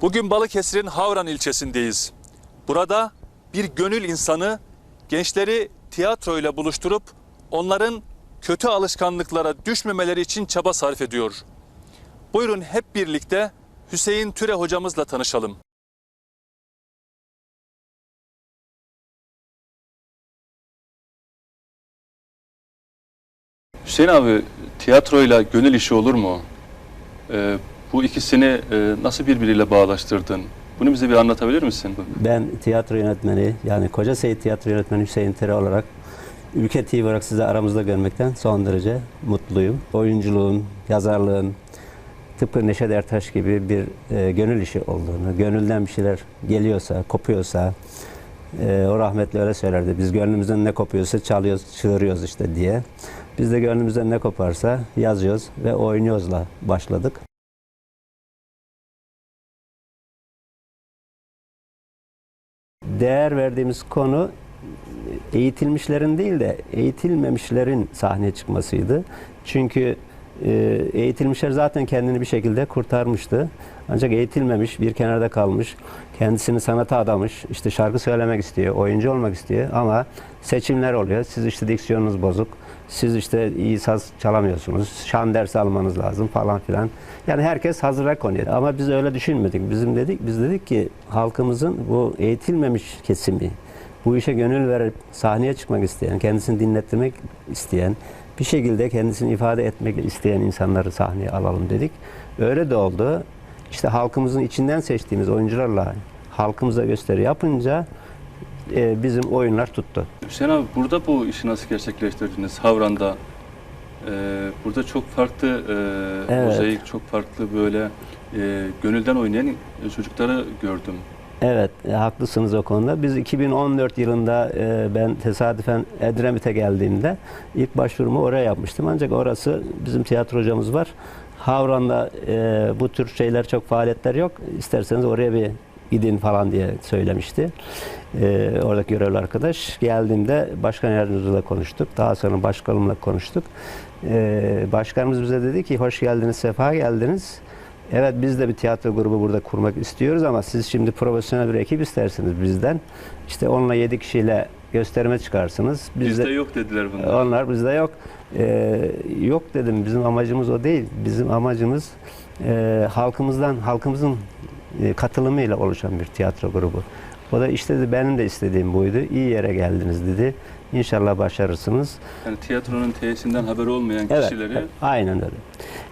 Bugün Balıkesir'in Havran ilçesindeyiz. Burada bir gönül insanı gençleri tiyatroyla buluşturup onların kötü alışkanlıklara düşmemeleri için çaba sarf ediyor. Buyurun hep birlikte Hüseyin Türe hocamızla tanışalım. Hüseyin abi tiyatroyla gönül işi olur mu? Ee, bu ikisini e, nasıl birbiriyle bağlaştırdın? Bunu bize bir anlatabilir misin? Ben tiyatro yönetmeni yani Koca Seyit Tiyatro Yönetmeni Hüseyin Tere olarak Ülke TV olarak sizi aramızda görmekten son derece mutluyum. Oyunculuğun, yazarlığın tıpkı Neşet Ertaş gibi bir e, gönül işi olduğunu, gönülden bir şeyler geliyorsa, kopuyorsa e, o rahmetli öyle söylerdi. Biz gönlümüzden ne kopuyorsa çalıyoruz, çığırıyoruz işte diye. Biz de gönlümüzden ne koparsa yazıyoruz ve oynuyoruzla başladık. Değer verdiğimiz konu eğitilmişlerin değil de eğitilmemişlerin sahneye çıkmasıydı. Çünkü e, eğitilmişler zaten kendini bir şekilde kurtarmıştı. Ancak eğitilmemiş, bir kenarda kalmış, kendisini sanata adamış, işte şarkı söylemek istiyor, oyuncu olmak istiyor ama seçimler oluyor. Siz işte diksiyonunuz bozuk, siz işte iyi saz çalamıyorsunuz, şan dersi almanız lazım falan filan. Yani herkes hazıra konuyor. Ama biz öyle düşünmedik. Bizim dedik, biz dedik ki halkımızın bu eğitilmemiş kesimi, bu işe gönül verip sahneye çıkmak isteyen, kendisini dinlettirmek isteyen, bir şekilde kendisini ifade etmek isteyen insanları sahneye alalım dedik. Öyle de oldu. İşte halkımızın içinden seçtiğimiz oyuncularla halkımıza gösteri yapınca e, bizim oyunlar tuttu. Hüseyin abi burada bu işi nasıl gerçekleştirdiniz? Havran'da. Ee, burada çok farklı e, Evet. mozaik, çok farklı böyle e, gönülden oynayan çocukları gördüm. Evet, e, haklısınız o konuda. Biz 2014 yılında e, ben tesadüfen Edremit'e geldiğimde ilk başvurumu oraya yapmıştım. Ancak orası bizim tiyatro hocamız var. Havran'da e, bu tür şeyler çok faaliyetler yok. İsterseniz oraya bir gidin falan diye söylemişti. E, oradaki görevli arkadaş. Geldiğimde başkan yardımcımızla konuştuk. Daha sonra başkanımla konuştuk. E, başkanımız bize dedi ki hoş geldiniz, sefa geldiniz. Evet biz de bir tiyatro grubu burada kurmak istiyoruz ama siz şimdi profesyonel bir ekip istersiniz bizden. İşte onunla yedi kişiyle gösterime çıkarsınız. Biz Bizde de- yok dediler bunlar. onlar bizde yok. Ee, yok dedim bizim amacımız o değil. Bizim amacımız e, halkımızdan, halkımızın e, katılımıyla oluşan bir tiyatro grubu. O da işte dedi, benim de istediğim buydu. İyi yere geldiniz dedi. İnşallah başarırsınız. Yani tiyatronun tesisinden haberi olmayan Evet, kişileri aynen öyle.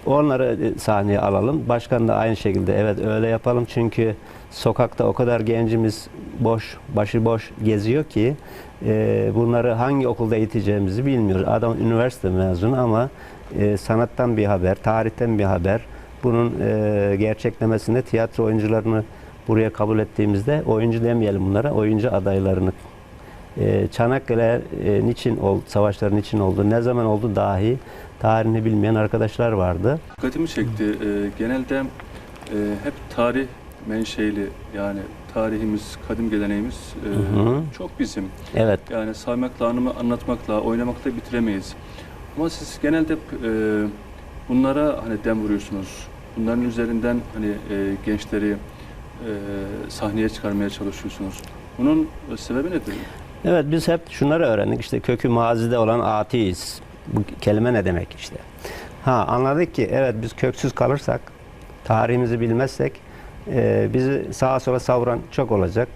Onları e, sahneye alalım. Başkan da aynı şekilde evet öyle yapalım çünkü sokakta o kadar gencimiz boş, başıboş geziyor ki e, bunları hangi okulda eğiteceğimizi bilmiyoruz. Adam üniversite mezunu ama e, sanattan bir haber, tarihten bir haber. Bunun e, gerçeklemesinde tiyatro oyuncularını buraya kabul ettiğimizde oyuncu demeyelim bunlara, oyuncu adaylarını e, Çanakkale e, niçin oldu, savaşların niçin oldu, ne zaman oldu dahi tarihini bilmeyen arkadaşlar vardı. dikkatimi çekti. Ee, genelde e, hep tarih menşeli yani tarihimiz, kadim geleneğimiz e, Hı hı. çok bizim. Evet, Yani saymakla, anımı anlatmakla, oynamakla bitiremeyiz. Ama siz genelde e, bunlara hani dem vuruyorsunuz. Bunların üzerinden hani e, gençleri e, sahneye çıkarmaya çalışıyorsunuz. Bunun sebebi nedir? evet biz hep şunları öğrendik. İşte kökü mazide olan atiyiz. Bu kelime ne demek işte. Ha anladık ki evet biz köksüz kalırsak, tarihimizi bilmezsek e, bizi sağa sola savuran çok olacak.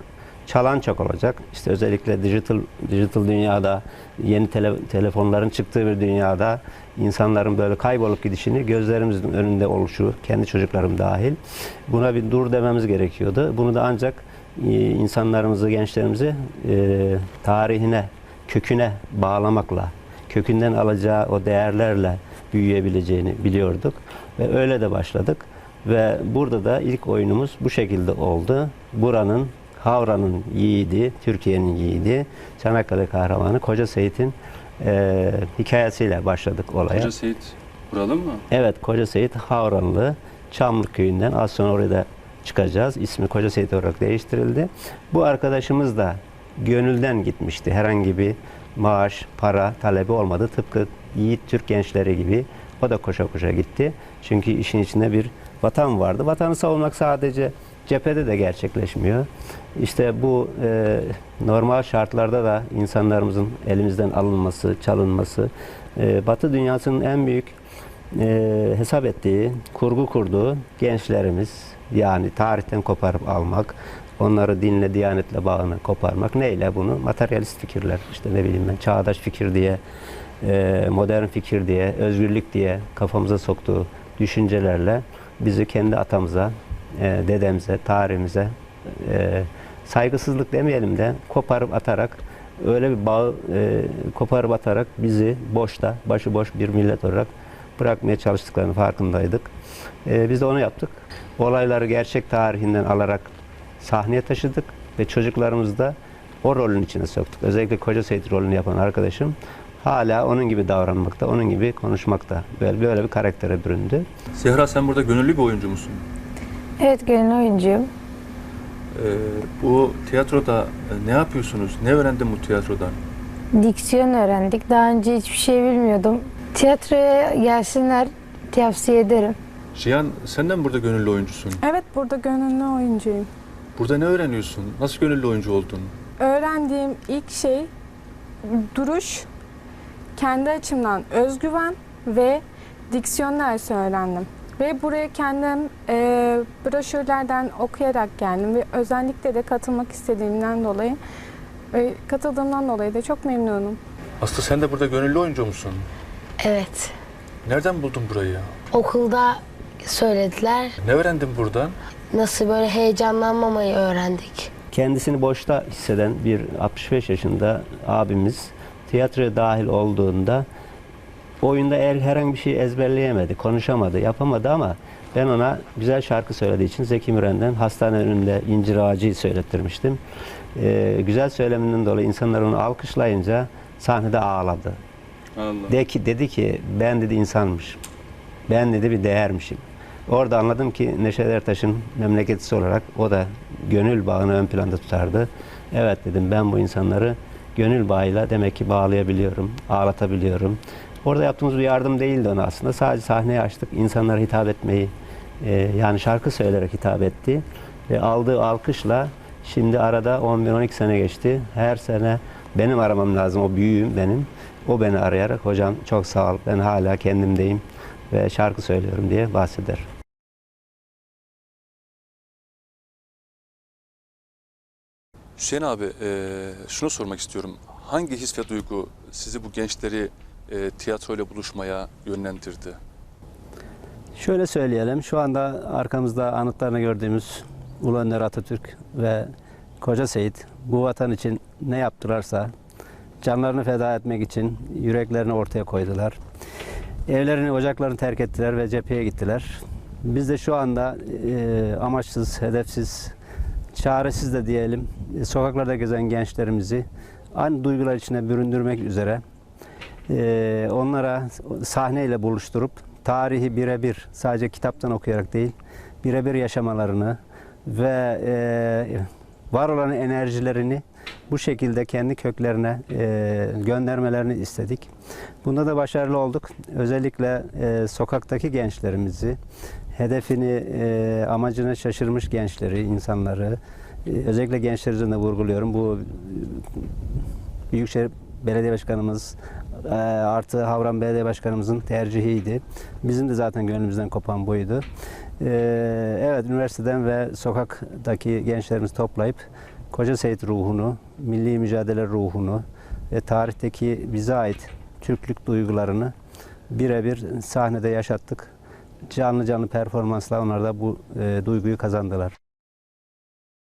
Çalan çok olacak. İşte özellikle dijital dijital dünyada yeni tele- telefonların çıktığı bir dünyada insanların böyle kaybolup gidişini gözlerimizin önünde oluşu, kendi çocuklarım dahil. Buna bir dur dememiz gerekiyordu. Bunu da ancak e, insanlarımızı, gençlerimizi e, tarihine, köküne bağlamakla, kökünden alacağı o değerlerle büyüyebileceğini biliyorduk. Ve öyle de başladık. Ve burada da ilk oyunumuz bu şekilde oldu. Buranın, Havra'nın yiğidi, Türkiye'nin yiğidi, Çanakkale kahramanı Koca Seyit'in e, hikayesiyle başladık olaya. Hoca Seyit buralı mı? Evet, Koca Seyit Havranlı Çamlık köyünden az sonra oraya da çıkacağız. İsmi Koca Seyit olarak değiştirildi. Bu arkadaşımız da gönülden gitmişti. Herhangi bir maaş, para talebi olmadı. Tıpkı yiğit Türk gençleri gibi o da koşa koşa gitti. Çünkü işin içinde bir vatan vardı. Vatanı savunmak sadece cephede de gerçekleşmiyor. İşte bu e, normal şartlarda da insanlarımızın elimizden alınması, çalınması, e, Batı dünyasının en büyük e, hesap ettiği, kurgu kurduğu gençlerimiz yani tarihten koparıp almak, onları dinle, diyanetle bağını koparmak. Neyle bunu? Materyalist fikirler, işte ne bileyim ben, çağdaş fikir diye, e, modern fikir diye, özgürlük diye kafamıza soktuğu düşüncelerle bizi kendi atamıza, e, dedemize, tarihimize e, saygısızlık demeyelim de koparıp atarak öyle bir bağ e, koparıp atarak bizi boşta, başıboş bir millet olarak bırakmaya çalıştıklarının farkındaydık. E, biz de onu yaptık. Olayları gerçek tarihinden alarak sahneye taşıdık ve çocuklarımızı da o rolün içine soktuk. Özellikle Koca Seyit rolünü yapan arkadaşım hala onun gibi davranmakta, onun gibi konuşmakta. Böyle, böyle bir karaktere büründü. Zehra sen burada gönüllü bir oyuncu musun? Evet gönüllü oyuncuyum. Ee, bu tiyatroda e, ne yapıyorsunuz? Ne öğrendin bu tiyatrodan? Diksiyon öğrendik. Daha önce hiçbir şey bilmiyordum. Tiyatroya gelsinler tavsiye ederim. Cihan sen de mi burada gönüllü oyuncusun? Evet burada gönüllü oyuncuyum. Burada ne öğreniyorsun? Nasıl gönüllü oyuncu oldun? Öğrendiğim ilk şey duruş, kendi açımdan özgüven ve diksiyon dersi öğrendim. Ve buraya kendim e, broşürlerden okuyarak geldim ve özellikle de katılmak istediğimden dolayı ve katıldığımdan dolayı da çok memnunum. Aslı sen de burada gönüllü oyuncu musun? Evet. Nereden buldun burayı? Okulda söylediler. Ne öğrendin buradan? Nasıl böyle heyecanlanmamayı öğrendik. kendisini boşta hisseden bir 65 yaşında abimiz tiyatroya dahil olduğunda oyunda eğer herhangi bir şey ezberleyemedi, konuşamadı, yapamadı ama ben ona güzel şarkı söylediği için Zeki Müren'den hastane önünde incir ağacı söylettirmiştim. Ee, güzel söyleminden dolayı insanlar onu alkışlayınca sahnede ağladı. Allah. De ki, dedi ki ben dedi insanmış. Ben dedi bir değermişim. Orada anladım ki Neşet Ertaş'ın memleketlisi olarak o da gönül bağını ön planda tutardı. Evet dedim ben bu insanları gönül bağıyla demek ki bağlayabiliyorum, ağlatabiliyorum. Orada yaptığımız bir yardım değildi ona aslında. Sadece sahneyi açtık, insanlara hitap etmeyi, e, yani şarkı söyleyerek hitap etti. Ve aldığı alkışla şimdi arada 11-12 sene geçti. Her sene benim aramam lazım, o büyüğüm benim. O beni arayarak hocam çok sağ ol, ben hala kendimdeyim ve şarkı söylüyorum diye bahseder. Hüseyin abi e, şunu sormak istiyorum. Hangi his ve duygu sizi bu gençleri e, tiyatroyla buluşmaya yönlendirdi? Şöyle söyleyelim, şu anda arkamızda anıtlarını gördüğümüz Ulu Önder Atatürk ve Koca Seyit bu vatan için ne yaptılarsa canlarını feda etmek için yüreklerini ortaya koydular. Evlerini, ocaklarını terk ettiler ve cepheye gittiler. Biz de şu anda e, amaçsız, hedefsiz, çaresiz de diyelim e, sokaklarda gezen gençlerimizi aynı duygular içine büründürmek üzere e, onlara sahneyle buluşturup tarihi birebir sadece kitaptan okuyarak değil birebir yaşamalarını ve e, var olan enerjilerini bu şekilde kendi köklerine e, göndermelerini istedik. Bunda da başarılı olduk. Özellikle e, sokaktaki gençlerimizi, hedefini, e, amacına şaşırmış gençleri, insanları, e, özellikle gençler üzerinde vurguluyorum. Bu e, Büyükşehir Belediye Başkanımız e, artı Havran Belediye Başkanımızın tercihiydi. Bizim de zaten gönlümüzden kopan buydu. E, evet, üniversiteden ve sokaktaki gençlerimizi toplayıp Koca Seyit ruhunu, milli mücadele ruhunu ve tarihteki bize ait Türklük duygularını birebir sahnede yaşattık. Canlı canlı performansla onlar da bu e, duyguyu kazandılar.